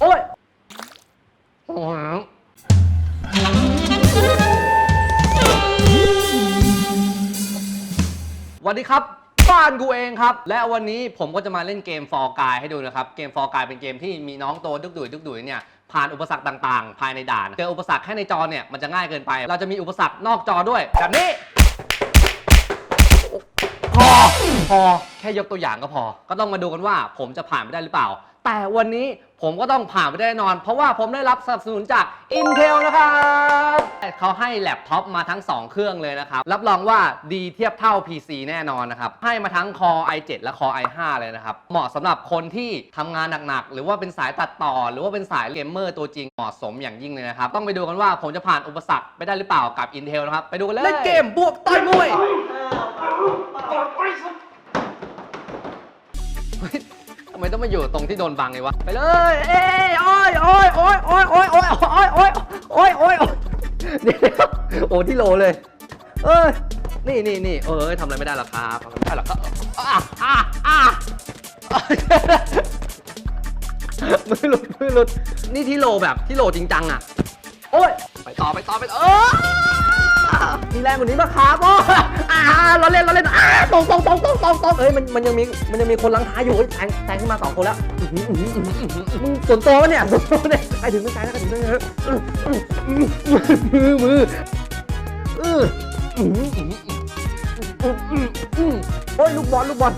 โอ้ยสวัสดีครับ บ้านกูเองครับ และวันนี้ผมก็จะมาเล่นเกมฟอร์กายให้ดูนะครับ เกมฟอร์กายเป็นเกมที่มีน้องโตดุกดุยดุกดุยเนี่ยผ่านอุปสรรคต่างๆ ภายในด่าน เจออุปสรรคแค่ในจอเนี่ยมันจะง่ายเกินไป เราจะมีอุปสรรคนอกจอด้วยแบบนี้ พอ พอ แค่ยกตัวอย่างก็พอ ก็ต้องมาดูกันว่าผมจะผ่านไปได้หรือเปล่า แต่วันนี้ ผมก็ต้องผ่านไปได้แน่นอน เพราะว่าผมได้รับสนับสนุนจาก Intel นะครับเขาให้แล็ปท็อปมาทั้ง 2 เครื่องเลยนะครับ รับรองว่าดีเทียบเท่า PC แน่นอนนะครับ ให้มาทั้ง Core i7 และ Core i5 เลยนะครับ เหมาะสำหรับคนที่ทำงานหนักๆ หรือว่าเป็นสายตัดต่อ หรือว่าเป็นสายเกมเมอร์ตัวจริงเหมาะสมอย่างยิ่งเลยนะครับ ต้องไปดูกันว่าผมจะผ่านอุปสรรคไปได้หรือเปล่ากับ Intel นะครับ ไปดูกันเลย เล่นเกมบวกต่อยมวยเฮ้ยทำไมต้องมาอยู่ตรงที่โดนบังเลยวะ ไปเลยเอ้ยโอ้ยโอ้ยโอ้ยโอ้ยโอ้ยโอ้ยโอ้ยโอ้ยโอ้ยโอ้ยโอ้ยเดี๋ยวโอ้ที่โหลเลย เอ้ย นี่นี่นี่เอ้ยทำอะไรไม่ได้หรอกครับทำอะไรไม่ได้หรอกครับอะอะอะมือหลุดมือหลุด นี่ที่โลแบบที่โลจริงจังอะ โอ้ย ไปต่อไปต่อไปเออ มีแรงกว่านี้ปะครับอ้อ่าเราเล่นเราเล่นอ่าตรงตรงตรงตรงตรงตรงเอ้ยมันมันยังมีมันยังมีคนลังท้ายอยู่เอ้ยแทงแทงขึ้นมาสองคนแล้วมึงส่วนตัวปะเนี่ยส่วนตัวเนี่ยใครถึงไม่ใครแล้วถึงไม่ใครมือมือเออโอ้ยลูกบอลลูกบอล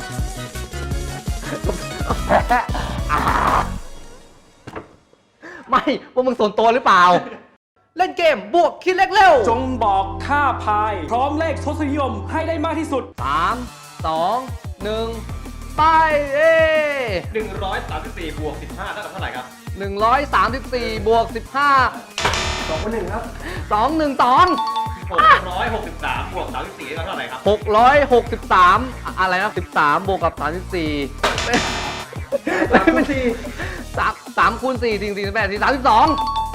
ไม่ว่ามึงส่วนตัวหรือเปล่า เล่นเกมบวกคิดเลขเร็วจงบอกค่าพาย พร้อมเลขทศนิยมให้ได้มากที่สุด สามสองหนึ่งไปเอ้134บวก15เท่ากับเท่าไหร่ครับ หนึ่งร้อยสามสิบสี่บวกสิบห้าสองคนหนึ่งครับสองหนึ่งสอง663บวก34เท่าไหร่ครับหกร้อยหกสิบสามอะไรนะสิบสามบวกกับสามสิบสี่ไม่สี่สามสามคูณสี่สี่สี่สิบแปดสี่สามสิบสอง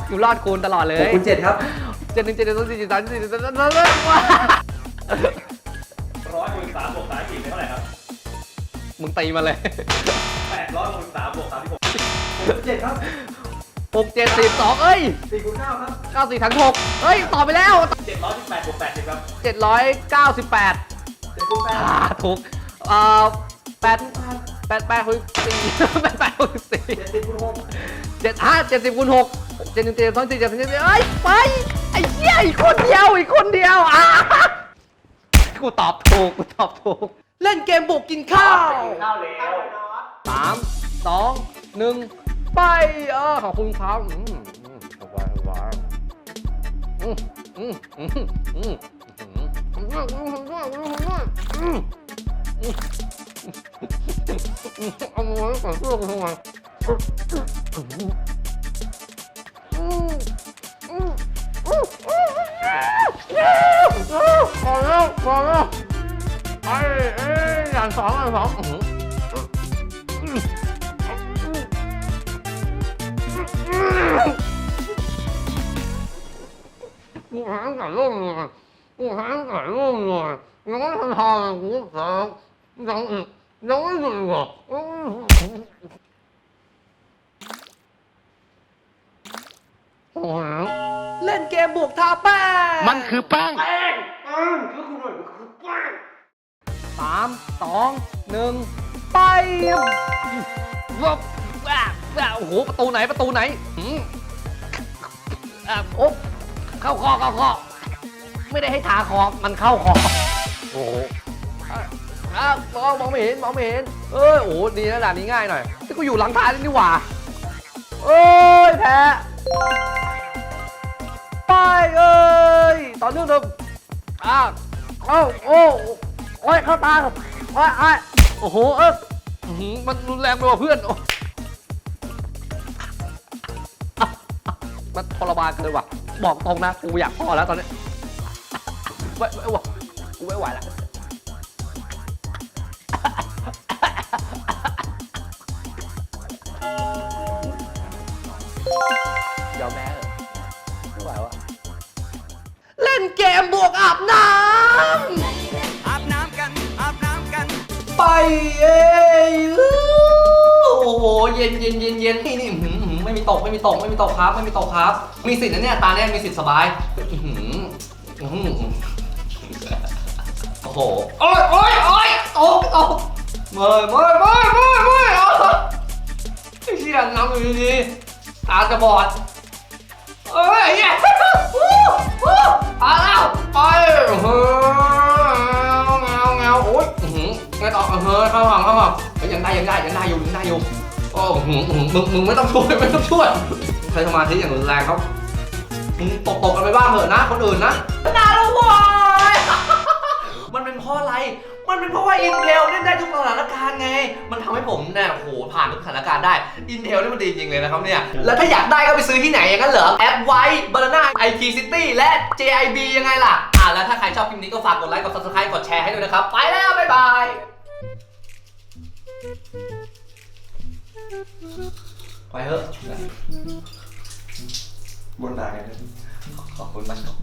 อยู่รอดคูณตลอดเลยคุณเจ็ดครับเจ็ดหนึ่งเจ็ดหนึ่งสองสี่สี่สามสี่สี่163บวก34เป็นเท่าไหร่ครับมึงตีมาเลย863บวก36เจ็ดครับหกเจ็ดสิบสองเอ้ยสี่คูณเก้าครับเก้าสี่ถังหกเฮ้ยตอบไปแล้ว718บวก80ครับเจ็ดร้อยเก้าสิบแปดเจ็ดคูณแปดอ่าถูกเอ่อแปด แปด แปดคูณสี่แปดแปดคูณสี่เจ็ดสิบคูณหกเจ็ดห้าเจ็ดสิบคูณหกเจ็ดหนึ่งเจ็ดสองสี่เจ็ดสี่เจ็ดเอ้ยไปไอ้เหี้ยอีกคนเดียวอีกคนเดียวอะกูตอบถูกกูตอบถูก เล่นเกมบุกกินข้าวข้าวแล้วสามสองหนึ่งไปเออขอบคุณครับอืมสบายสบายอืมอืมอืมอืมอืมอืมอืมอืมอืมอืม เอามือก่อนเพื่อนทำไมอืมอืมอืมอืมพอแล้วพอแล้วไอ้เอ้ยอย่างสองอย่างสองอื้อหือกูหางไก่ร่มเลยกูหางไก่ร่มเลยยังไม่ทันทานเลยกูสาวยังอีก ยังไม่หยุดอีกเหรออื้อหือเล่นเกมบวกทาแป้งมันคือแป้ง สามสองหนึ่งไปวับว้าวว้าวโอ้โห ประตูไหน ประตูไหนหืมอะโอ๊บเข้าคอเข้าคอไม่ได้ให้ทาคอ มันเข้าคอ โอ้โห อะอะมองมองไม่เห็นมองไม่เห็น เอ้ยโอ้ดีนะด่านนี้ง่ายหน่อยที่กูอยู่หลังท้ายนี่หว่าเอ้ยแพ้ไปเอ้ยต่อเนื่องเถอะอะเอ้าโอ้โอ้ยเข้าตาโอ้ยไอ้ยโอ้โหเอออื้อหือมันรุนแรงไปกว่าเพื่อนมันทรมานเกินว่ะ บอกตรงนะ กูอยากพอแล้วตอนนี้ไม่ไม่ไหวกูไม่ไหวแล้ว อมแพ้เถอะไม่ไหววะเล่นเกมบวกอาบน้ำอาบน้ำกันอาบน้ำกัน ไปเอ้ยโอ้โหเย็นเย็นเย็นเย็นนี่นี่อื้อหือไม่มีตกไม่มีตกไม่มีตกครับ ไม่มีตกครับ มีสิทธิ์นะเนี่ยตาเนี่ยมีสิทธิ์สบายอื้อหืออื้อหือโอ้โหโอ้ยโอ้ยโอ้ยตกตกเมื่อยเมื่อยเมื่อยเมื่อยเมื่อยเอาไอ้เชี่ยน้ำอยู่ดีๆตาจะบอด เอ้ยเหี้ยวู้วู้มาแล้วไปเฮ้ยเงาเงาโอ้ยอื้อหือไงต่อเฮ้ยเข้าห้องเข้าห้องเฮ้ยยังได้ยังได้ยังได้อยู่ยังได้อยู่โอ้โหมึงมึงมึงไม่ต้องช่วยไม่ต้องช่วยใช้สมาธิอย่างรุนแรงครับมึงตกตกกันไปบ้างเถอะนะคนอื่นนะน่ารู้วายมันเป็นเพราะอะไร มันเป็นเพราะว่า Intel เล่นได้ทุกสถานการณ์ไง มันทำให้ผมเนี่ยโอ้โหผ่านทุกสถานการณ์ได้ Intel นี่มันดีจริงเลยนะครับเนี่ย แล้วถ้าอยากได้ก็ไปซื้อที่ไหนอย่างนั้นเหรอ แอปไว้ Banana IT City และ JIB ยังไงล่ะ อ่าแล้วถ้าใครชอบคลิปนี้ก็ฝากกดไลค์ กด subscribe กดแชร์ให้ด้วยนะครับ ไปแล้ว บ๊ายบายไปเถอะบนด่ากันเลยขอบคุณมากครับ